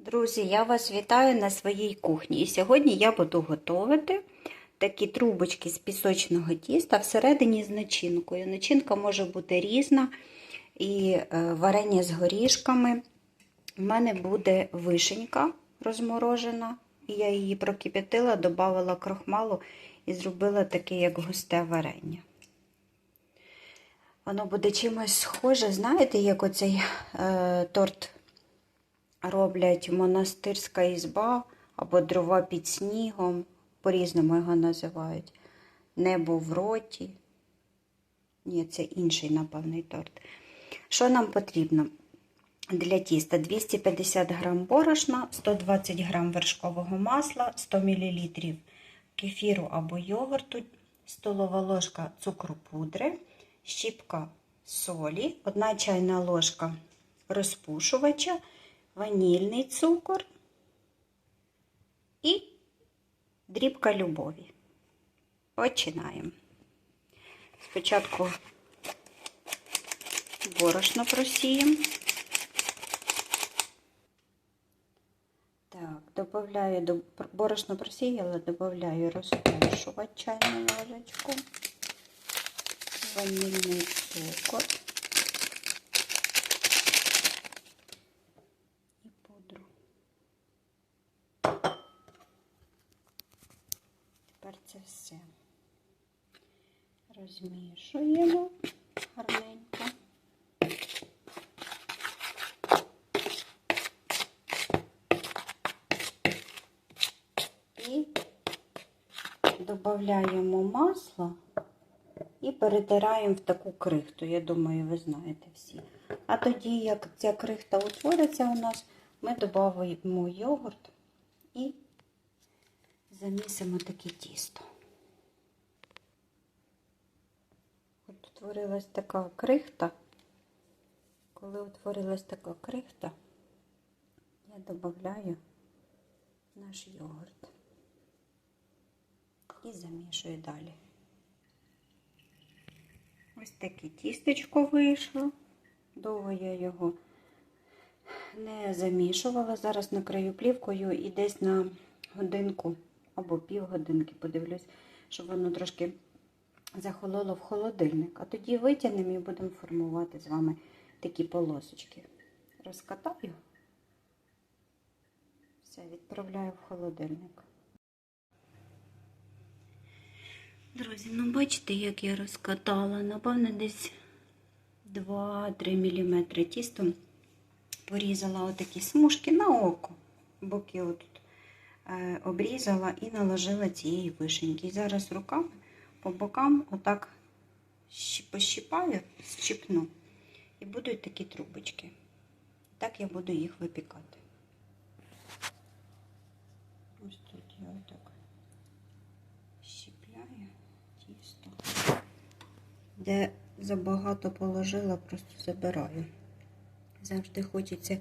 Друзі, я вас вітаю на своїй кухні. І сьогодні я буду готувати такі трубочки з пісочного тіста всередині з начинкою. Начинка може бути різна і е, варення з горішками. У мене буде вишенька розморожена, і я її прокип'ятила, додала крохмалу і зробила таке, як густе варення. Воно буде чимось схоже, знаєте, як оцей е, торт роблять монастирська ізба або дрова під снігом, по-різному його називають. Небо в роті. Ні, це інший, напевний торт. Що нам потрібно? Для тіста 250 г борошна, 120 г вершкового масла, 100 мл кефіру або йогурту, столова ложка цукру пудри, щіпка солі, 1 чайна ложка розпушувача, ванільний цукор і дрібка любові. Починаємо. Спочатку борошно просіємо. Так, добавляю до борошно просіяла, добавляю розпушувач чайну ложечку, ванільний цукор і пудру. Тепер це все розмішуємо гарненько. І додаємо масло і перетираємо в таку крихту. Я думаю, ви знаєте всі. А тоді, як ця крихта утвориться у нас, ми додаємо йогурт і замісимо таке тісто. От утворилась така крихта. Коли утворилась така крихта, я додаю наш йогурт і замішую далі. Ось таке тістечко вийшло. Довго я його не замішувала. Зараз накрию плівкою і десь на годинку або півгодинки подивлюсь, щоб воно трошки захололо в холодильник. А тоді витягнемо і будемо формувати з вами такі полосочки. Розкатаю. Все, відправляю в холодильник. Друзі, ну бачите, як я розкатала. Напевно, десь 2-3 мм тістом порізала отакі смужки на око. Боки отут обрізала і наложила цієї вишеньки. І зараз руками по бокам отак пощипаю, щипну. І будуть такі трубочки. Так я буду їх випікати. Ось тут я отак щіпляю тісто. Де забагато положила, просто забираю. Завжди хочеться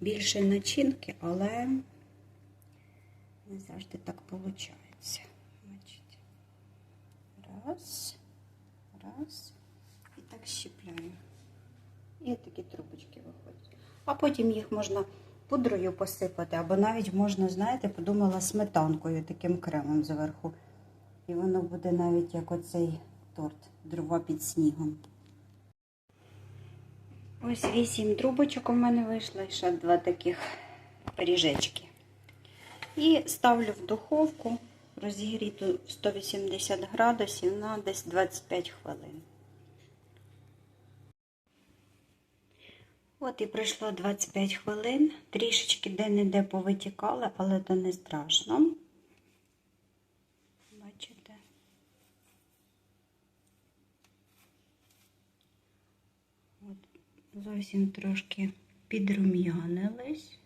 більше начинки, але не завжди так виходить. Бачите. Раз, раз. І так щіпляю. І такі трубочки виходять. А потім їх можна пудрою посипати, або навіть можна, знаєте, подумала сметанкою, таким кремом зверху. І воно буде навіть як оцей торт, дрова під снігом. Ось вісім трубочок у мене вийшло, і ще два таких пиріжечки. І ставлю в духовку розігріту 180 градусів на десь 25 хвилин. От і пройшло 25 хвилин, трішечки де-не-де повитікали, але то не страшно. Бачите? От, зовсім трошки підрум'янились.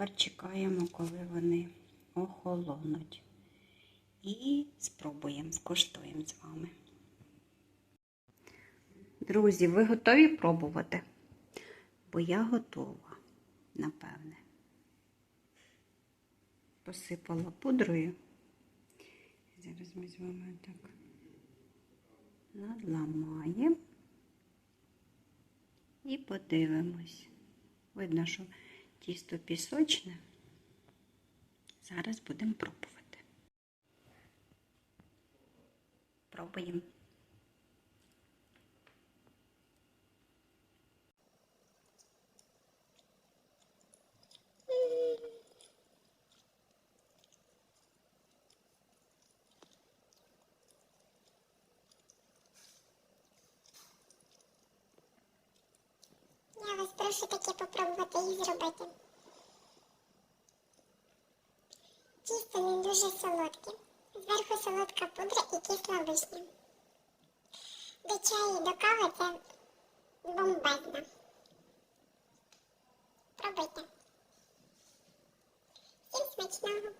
Тепер чекаємо, коли вони охолонуть. І спробуємо, скуштуємо з вами. Друзі, ви готові пробувати? Бо я готова, напевне. Посипала пудрою. Зараз ми з вами так надламаємо і подивимось. Видно, що Тісто пісочне. Зараз будемо пробувати. Пробуємо. Я вас прошу таки попробувати їх зробити. Тісто не дуже солодке. Зверху солодка пудра і кисла вишня. До чаю до кави це бомбезно. Пробуйте. Всім смачного!